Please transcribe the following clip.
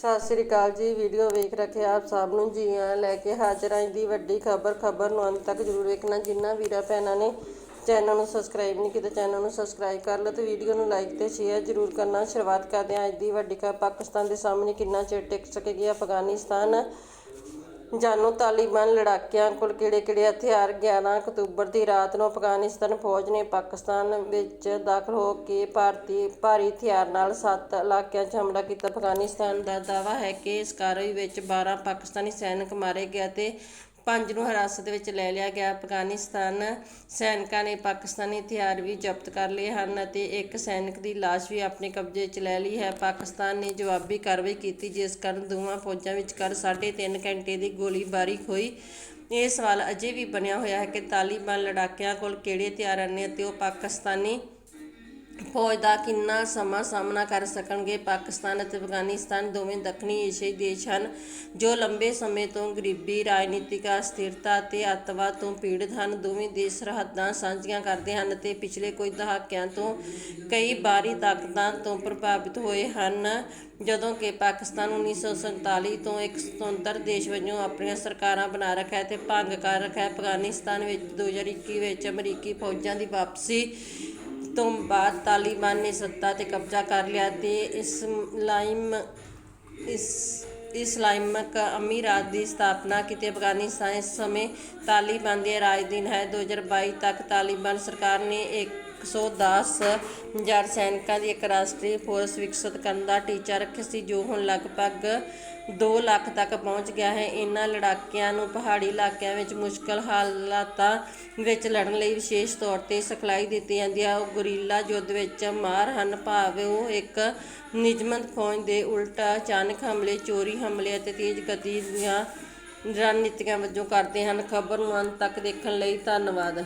ਸਤਿ ਸ੍ਰੀ ਅਕਾਲ ਜੀ, ਵੀਡੀਓ ਵੇਖ ਰੱਖੇ ਆਪ ਸਭ ਨੂੰ। ਜੀ ਆਇਆਂ ਲੈ ਕੇ ਹਾਜ਼ਰ ਆਂ ਦੀ ਵੱਡੀ ਖਬਰ। ਖਬਰ ਨੂੰ ਅੰਤ ਤੱਕ ਜਰੂਰ ਵੇਖਣਾ। ਜਿੰਨਾ ਵੀਰਾਂ ਭੈਣਾਂ ਨੇ ਚੈਨਲ ਨੂੰ ਸਬਸਕ੍ਰਾਈਬ ਨਹੀਂ ਕੀਤਾ, ਚੈਨਲ ਨੂੰ ਸਬਸਕ੍ਰਾਈਬ ਕਰ ਲਓ ਤੇ ਵੀਡੀਓ ਨੂੰ ਲਾਈਕ ਤੇ ਸ਼ੇਅਰ ਜਰੂਰ ਕਰਨਾ। ਸ਼ੁਰੂਆਤ ਕਰਦੇ ਹਾਂ ਅੱਜ ਦੀ ਵੱਡੀ ਖਬਰ। ਪਾਕਿਸਤਾਨ ਦੇ ਸਾਹਮਣੇ ਕਿੰਨਾ ਚਿਰ ਟਿਕ ਸਕੇਗੀ ਅਫਗਾਨਿਸਤਾਨ? ਜਾਨੂ ਤਾਲਿਬਾਨ ਲੜਾਕਿਆਂ ਕੋਲ ਕਿਹੜੇ-ਕਿਹੜੇ ਹਥਿਆਰ 11 ਅਕਤੂਬਰ ਦੀ ਰਾਤ ਨੂੰ ਅਫਗਾਨਿਸਤਾਨ ਫੌਜ ਨੇ ਪਾਕਿਸਤਾਨ ਵਿੱਚ ਦਾਖਲ ਹੋ ਕੇ ਭਾਰਤੀ ਭਾਰੀ ਹਥਿਆਰ ਨਾਲ ਸੱਤ ਇਲਾਕਿਆਂ 'ਚ ਹਮਲਾ ਕੀਤਾ। ਅਫਗਾਨਿਸਤਾਨ ਦਾ ਦਾਅਵਾ ਹੈ ਕਿ ਇਸ ਕਾਰਵਾਈ ਵਿੱਚ 12 ਪਾਕਿਸਤਾਨੀ ਸੈਨਿਕ ਮਾਰੇ ਗਏ ਅਤੇ ਪੰਜ ਨੂੰ ਹਿਰਾਸਤ ਵਿੱਚ ਲੈ ਲਿਆ ਗਿਆ। ਅਫਗਾਨਿਸਤਾਨ ਸੈਨਿਕਾਂ ਨੇ ਪਾਕਿਸਤਾਨੀ ਹਥਿਆਰ ਵੀ ਜ਼ਬਤ ਕਰ ਲਏ ਹਨ ਅਤੇ ਇੱਕ ਸੈਨਿਕ ਦੀ ਲਾਸ਼ ਵੀ ਆਪਣੇ ਕਬਜ਼ੇ 'ਚ ਲੈ ਲਈ ਹੈ। ਪਾਕਿਸਤਾਨ ਨੇ ਜਵਾਬੀ ਕਾਰਵਾਈ ਕੀਤੀ, ਜਿਸ ਕਾਰਨ ਦੋਵਾਂ ਫੌਜਾਂ ਵਿਚਕਾਰ 3.5 ਘੰਟੇ ਦੀ ਗੋਲੀਬਾਰੀ ਹੋਈ। ਇਹ ਸਵਾਲ ਅਜੇ ਵੀ ਬਣਿਆ ਹੋਇਆ ਹੈ ਕਿ ਤਾਲਿਬਾਨ ਲੜਾਕਿਆਂ ਕੋਲ ਕਿਹੜੇ ਹਥਿਆਰ ਹਨ ਅਤੇ ਉਹ ਪਾਕਿਸਤਾਨੀ ਫੌਜ ਦਾ ਕਿੰਨਾ ਸਮਾਂ ਸਾਹਮਣਾ ਕਰ ਸਕਣਗੇ? ਪਾਕਿਸਤਾਨ ਅਤੇ ਅਫਗਾਨਿਸਤਾਨ ਦੋਵੇਂ ਦੱਖਣੀ ਏਸ਼ੀਆਈ ਦੇਸ਼ ਹਨ, ਜੋ ਲੰਬੇ ਸਮੇਂ ਤੋਂ ਗਰੀਬੀ, ਰਾਜਨੀਤਿਕ ਅਸਥਿਰਤਾ ਅਤੇ ਅੱਤਵਾਦ ਤੋਂ ਪੀੜਤ ਹਨ। ਦੋਵੇਂ ਦੇਸ਼ ਸਰਹੱਦਾਂ ਸਾਂਝੀਆਂ ਕਰਦੇ ਹਨ ਅਤੇ ਪਿਛਲੇ ਕੁਝ ਦਹਾਕਿਆਂ ਤੋਂ ਕਈ ਬਾਹਰੀ ਤਾਕਤਾਂ ਤੋਂ ਪ੍ਰਭਾਵਿਤ ਹੋਏ ਹਨ। ਜਦੋਂ ਕਿ ਪਾਕਿਸਤਾਨ 1947 ਤੋਂ ਇੱਕ ਸੁਤੰਤਰ ਦੇਸ਼ ਵਜੋਂ ਆਪਣੀਆਂ ਸਰਕਾਰਾਂ ਬਣਾ ਰੱਖਿਆ ਤੇ ਭੰਗ ਕਰ ਰੱਖਿਆ ਅਫਗਾਨਿਸਤਾਨ ਵਿੱਚ 2021 ਵਿੱਚ ਅਮਰੀਕੀ ਫੌਜਾਂ ਦੀ ਵਾਪਸੀ ਤੋਂ ਬਾਅਦ ਤਾਲਿਬਾਨ ਨੇ ਸੱਤਾ 'ਤੇ ਕਬਜ਼ਾ ਕਰ ਲਿਆ ਅਤੇ ਇਸਲਾਮ ਇਸ, ਇਸਲਾਮਿਕ ਅਮੀਰਾਤ ਦੀ ਸਥਾਪਨਾ ਕੀਤੀ। ਅਫਗਾਨਿਸਤਾਨ ਇਸ ਸਮੇਂ ਤਾਲਿਬਾਨ ਦੇ ਰਾਜ ਅਧੀਨ ਹੈ 2022 ਤੱਕ ਤਾਲਿਬਾਨ ਸਰਕਾਰ ਨੇ ਇੱਕ 110,000 ਸੈਨਿਕਾਂ ਦੀ ਇੱਕ ਰਾਸ਼ਟਰੀ ਫੋਰਸ ਵਿਕਸਿਤ ਕਰਨ ਦਾ ਟੀਚਾ ਰੱਖਿਆ ਸੀ ਜੋ ਹੁਣ ਲਗਭਗ 2 ਲੱਖ ਤੱਕ ਪਹੁੰਚ ਗਿਆ ਹੈ। ਇਹਨਾਂ ਲੜਾਕਿਆਂ ਨੂੰ ਪਹਾੜੀ ਇਲਾਕਿਆਂ ਵਿੱਚ ਮੁਸ਼ਕਲ ਹਾਲਾਤਾਂ ਵਿੱਚ ਲੜਨ ਲਈ ਵਿਸ਼ੇਸ਼ ਤੌਰ ਤੇ ਸਿਖਲਾਈ ਦਿੱਤੀ ਜਾਂਦੀ ਹੈ। ਉਹ ਗੁਰੀਲਾ ਯੁੱਧ ਵਿੱਚ ਮਾਰ ਹਨ। ਭਾਵੇਂ ਉਹ ਇੱਕ ਨਿਯਮਤ ਫੌਜ ਦੇ ਉਲਟ ਅਚਾਨਕ ਹਮਲੇ ਚੋਰੀ ਹਮਲੇ ਅਤੇ ਤੇਜ਼ ਗਤੀ ਦੀਆਂ ਰਣਨੀਤੀਆਂ ਵਜੋਂ ਕਰਦੇ ਹਨ ਖਬਰ ਨੂੰ ਅੰਤ ਤੱਕ ਦੇਖਣ ਲਈ ਧੰਨਵਾਦ।